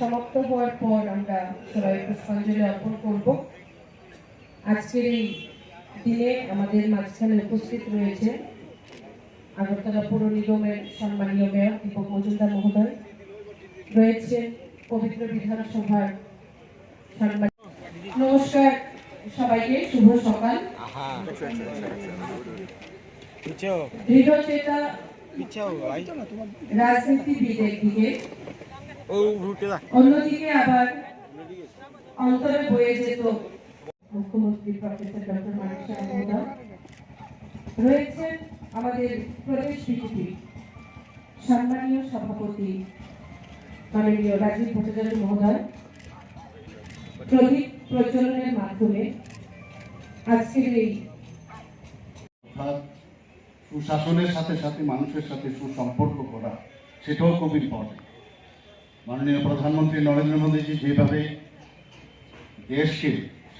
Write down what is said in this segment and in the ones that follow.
সমাপ্ত হওয়ার পর আমরা সবাই পুষ্পাঞ্জলি অর্পণ করব। আজকের এই দিনে আমাদের মাঝখানে উপস্থিত রয়েছে আগরতলা পৌর নিগমের সম্মানীয় মেয়র দীপক মজুমদার মহোদয় রয়েছেন পবিত্র বিধানসভার সম্মান নমস্কার সবাইকে শুভ সকাল। দৃঢ়চেতা পিছো ভাই। অন্যদিকে আবার অন্তরে বয়ে যেত মুখ্যমন্ত্রী প্রফেসর ডক্টর মানিক সাহা রয়েছেন আমাদের প্রদেশ বিজেপি সম্মানীয় সভাপতি মাননীয় রাজীব ভট্টাচার্য মহোদয়। প্রদীপ প্রজ্বলনের মাধ্যমে আজকের এই সুশাসনের সাথে সাথে মানুষের সাথে সুসম্পর্ক করা সেটাও খুব ইম্পর্টেন্ট মাননীয় প্রধানমন্ত্রী নরেন্দ্র মোদীজি যেভাবে দেশকে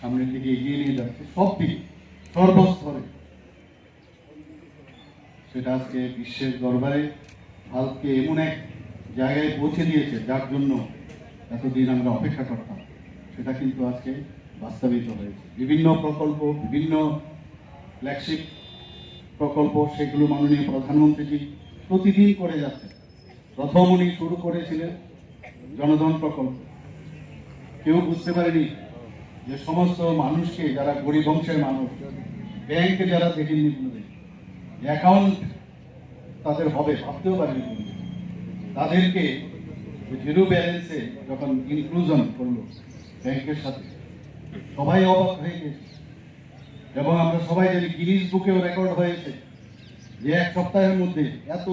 সামনের দিকে এগিয়ে নিয়ে যাচ্ছে সব দিকে সর্বস্তরে। সেটা আজকে বিশ্বের দরবারে ভারতকে এমন এক জায়গায় পৌঁছে দিয়েছে, যার জন্য এতদিন আমরা অপেক্ষা করতাম। সেটা কিন্তু আজকে বাস্তবিত হয়েছে। বিভিন্ন প্রকল্প, বিভিন্ন ফ্ল্যাগশিপ প্রকল্প, সেগুলো মাননীয় প্রধানমন্ত্রীজি প্রতিদিন করে যাচ্ছে প্রথম উনি শুরু করেছিলেন জনধন প্রকল্প। কেউ বুঝতে পারেনি যে সমস্ত মানুষকে যারা গরিব অংশের মানুষ, ব্যাংকে যারা কোনোদিন অ্যাকাউন্ট তাদের হবে, ভাবতেও পারেনি। তাদেরকে জিরো ব্যালেন্সে যখন ইনক্লুশন করল ব্যাংকের সাথে, সবাই অবাক হয়ে গেছে। এবং আমরা সবাই জানি গিনিস বুকেও রেকর্ড হয়েছে যে এক সপ্তাহের মধ্যে এত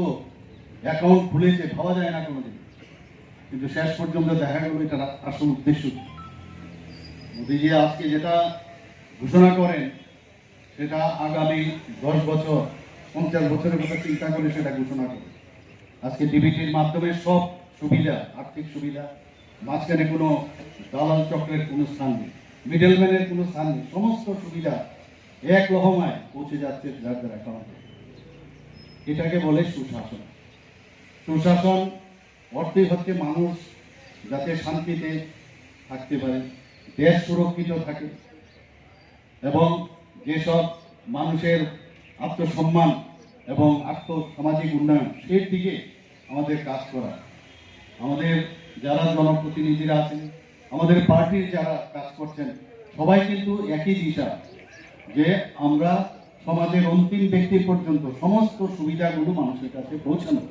অ্যাকাউন্ট খুলেছে, ভাবা যায় না কোনোদিন। কিন্তু শেষ পর্যন্ত দেখা গেল এটা আসল উদ্দেশ্য। মোদিজি আজকে যেটা ঘোষণা করেন, সেটা আগামী দশ বছর, পঞ্চাশ বছরের কথা চিন্তা করে সেটা ঘোষণা করেন। আজকে ডিবিটির মাধ্যমে সব সুবিধা, আর্থিক সুবিধা, মাঝখানে কোনো দালাল চক্রের কোনো স্থান নেই মিডলম্যানের কোনো স্থান নেই, সমস্ত সুবিধা এক লহমায় পৌঁছে যাচ্ছে যার যার এটাকে বলে সুশাসন। সুশাসন অর্থই হচ্ছে মানুষ যাতে শান্তিতে থাকতে পারে, দেশ সুরক্ষিত থাকে, এবং যেসব মানুষের আত্মসম্মান এবং আত্ম সামাজিক উন্নয়ন, সেই দিকে আমাদের কাজ করা। আমাদের যারা জনপ্রতিনিধিরা আছেন, আমাদের পার্টির যারা কাজ করছেন, সবাই কিন্তু একই দিশা, যে আমরা সমাজের অন্তিম ব্যক্তি পর্যন্ত সমস্ত সুবিধাগুলো মানুষের কাছে পৌঁছানো।